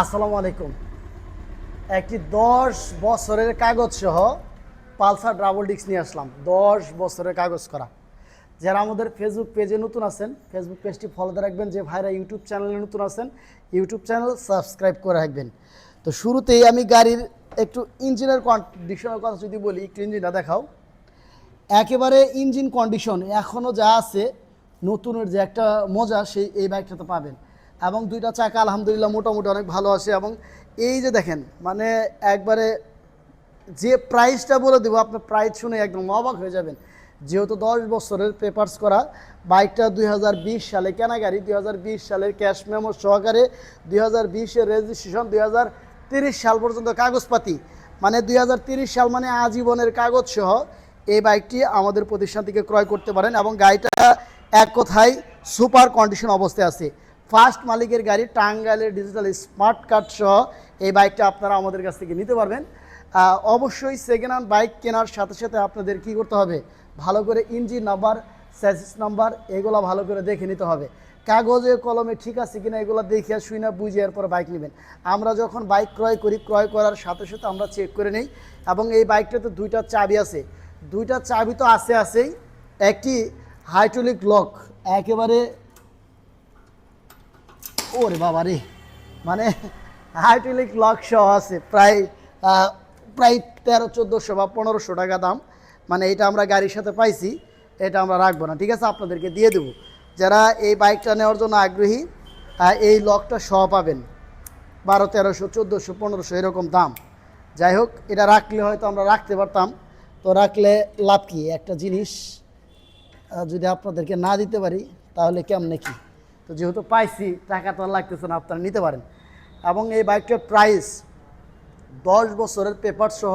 আসসালামু আলাইকুম। একটি দশ বছরের কাগজ সহ পালসার ডাবল ডিস্ক নিয়ে আসলাম। দশ বছরের কাগজ করা। যারা আমাদের ফেসবুক পেজে নতুন আছেন ফেসবুক পেজটি ফলো দিয়ে রাখবেন। যে ভাইরা ইউটিউব চ্যানেলে নতুন আছেন ইউটিউব চ্যানেল সাবস্ক্রাইব করে রাখবেন। তো শুরুতেই আমি গাড়ির একটু ইঞ্জিনের কন্ডিশনের কথা যদি বলি, একটু ইঞ্জিনটা দেখাও। একেবারে ইঞ্জিন কন্ডিশন এখনও যা আছে, নতুনের যে একটা মজা, সেই এই বাইকটাতে পাবেন। এবং দুইটা চাকা আলহামদুলিল্লাহ মোটামুটি অনেক ভালো আছে এবং এই যে দেখেন মানে একবারে যে প্রাইসটা বলে দেবো, আপনার প্রাইস শুনে একদম অবাক হয়ে যাবেন। যেহেতু দশ বছরের পেপার্স করা, বাইকটা দুই হাজার বিশ সালে কেনা গাড়ি দুই হাজার বিশ সালের ক্যাশ মেমো সহকারে, দুই হাজার রেজিস্ট্রেশন দুই সাল পর্যন্ত কাগজপাতি। মানে দুই সাল মানে আজীবনের কাগজ সহ এই বাইকটি আমাদের প্রতিষ্ঠান থেকে ক্রয় করতে পারেন এবং গাড়িটা এক কথায় সুপার কন্ডিশন অবস্থায় আছে। ফার্স্ট মালিকের গাড়ি টাঙ্গাইলের ডিজিটাল স্মার্ট কার্ড সহ এই বাইকটা আপনারা আমাদের কাছ থেকে নিতে পারবেন। অবশ্যই সেকেন্ড হ্যান্ড বাইক কেনার সাথে সাথে আপনাদের কি করতে হবে? ভালো করে ইঞ্জিন নাম্বার স্যাসিস নাম্বার এগুলো ভালো করে দেখে নিতে হবে। কাগজে, কলমে ঠিক আছে কিনা এগুলো দেখিয়া শুই না, বুঝে এরপর বাইক নেবেন। আমরা যখন বাইক ক্রয় করি, ক্রয় করার সাথে সাথে আমরা চেক করে নিই এবং এই বাইকটাতে দুইটা চাবি আছে। দুইটা চাবি তো আছে আছেই, একটি হাইড্রোলিক লক একেবারে ওরে বাবা রে। মানে হাইড্রোলিক লক সহ আছে, প্রায় প্রায় তেরো, চোদ্দোশো বা পনেরোশো টাকা দাম। মানে এটা আমরা গাড়ির সাথে পাইছি, এটা আমরা রাখব না। ঠিক আছে, আপনাদেরকে দিয়ে দেবো। যারা এই বাইকটা নেওয়ার জন্য আগ্রহী এই লকটা সহ পাবেন। বারো, তেরোশো, চোদ্দোশো, পনেরোশো এরকম দাম। যাই হোক, এটা রাখলে হয়তো আমরা রাখতে পারতাম। তো রাখলে লাভ কি? একটা জিনিস যদি আপনাদেরকে না দিতে পারি, তাহলে কেমনে কি? তো যেহেতু পাইছি, টাকা তো লাগতেছে না, আপনারা নিতে পারেন। এবং এই বাইকটার প্রাইস দশ বছরের পেপার সহ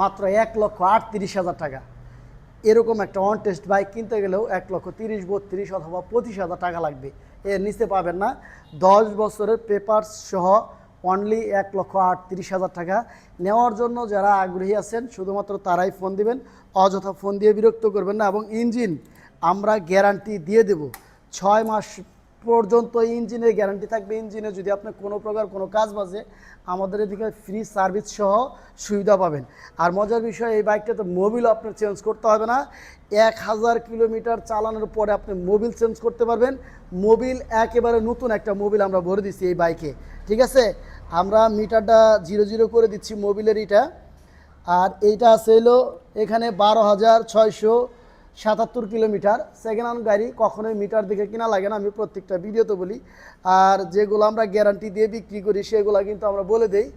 মাত্র এক লক্ষ আটত্রিশ হাজার টাকা। এরকম একটা অন টেস্ট বাইক কিনতে গেলেও এক লক্ষ তিরিশ, বত্রিশ অথবা পঁচিশ হাজার টাকা লাগবে। এর নিচে পাবেন না। দশ বছরের পেপার সহ অনলি এক লক্ষ আটত্রিশ হাজার টাকা। নেওয়ার জন্য যারা আগ্রহী আছেন, শুধুমাত্র তারাই ফোন দিবেন, অযথা ফোন দিয়ে বিরক্ত করবেন না। এবং ইঞ্জিন আমরা গ্যারান্টি দিয়ে দেব। ছয় মাস পর্যন্ত ইঞ্জিনের গ্যারান্টি থাকবে ইঞ্জিনে যদি আপনার কোনো প্রকার কোনো কাজ বাজে, আমাদের এদিকে ফ্রি সার্ভিস সহ সুবিধা পাবেন। আর মজার বিষয়, এই বাইকটাতে মোবিল আপনার চেঞ্জ করতে হবে না। এক হাজার কিলোমিটার চালানোর পরে আপনি মোবিল চেঞ্জ করতে পারবেন। মোবিল একেবারে নতুন একটা মোবিল আমরা ভরে দিচ্ছি এই বাইকে ঠিক আছে? আমরা মিটারটা জিরো জিরো করে দিচ্ছি মোবিলের এটা। আর এইটা আছে এখানে বারো হাজার ছয়শো সাতাত্তর কিলোমিটার। সেকেন্ড হ্যান্ড গাড়ি কখনোই মিটার দেখে কিনা লাগে না, আমি প্রত্যেকটা ভিডিওতে বলি। আর যেগুলো আমরা গ্যারান্টি দিয়ে বিক্রি করি, সেগুলো কিন্তু আমরা বলে দেই।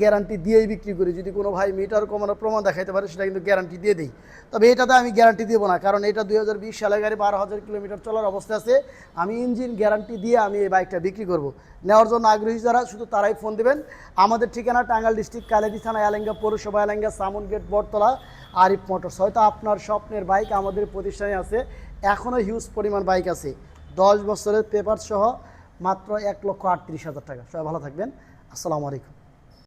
গ্যারান্টি দিয়েই বিক্রি করি। যদি কোনো ভাই মিটার কমানোর প্রমাণ দেখাইতে পারে, সেটা কিন্তু গ্যারান্টি দিয়ে দিই। তবে এটাতে আমি গ্যারান্টি দেবো না, কারণ এটা দুই হাজার বিশ সালে গাড়ি বারো হাজার কিলোমিটার চলার অবস্থা আছে। আমি ইঞ্জিন গ্যারান্টি দিয়ে আমি এই বাইকটা বিক্রি করব। নেওয়ার জন্য আগ্রহী যারা, শুধু তারাই ফোন দেবেন। আমাদের ঠিকানা টাঙ্গাল ডিস্ট্রিক্ট কালেদি থানা, এলেঙ্গা পৌরসভা, এলেঙ্গা সামন গেট বটতলা, আরিফ মোটরস। হয়তো আপনার স্বপ্নের বাইক আমাদের প্রতিষ্ঠানে আছে। এখনও হিউজ পরিমাণ বাইক আছে। দশ বছরের পেপার সহ মাত্র এক লক্ষ আটত্রিশ হাজার টাকা। সবাই ভালো থাকবেন। আসসালামু আলাইকুম।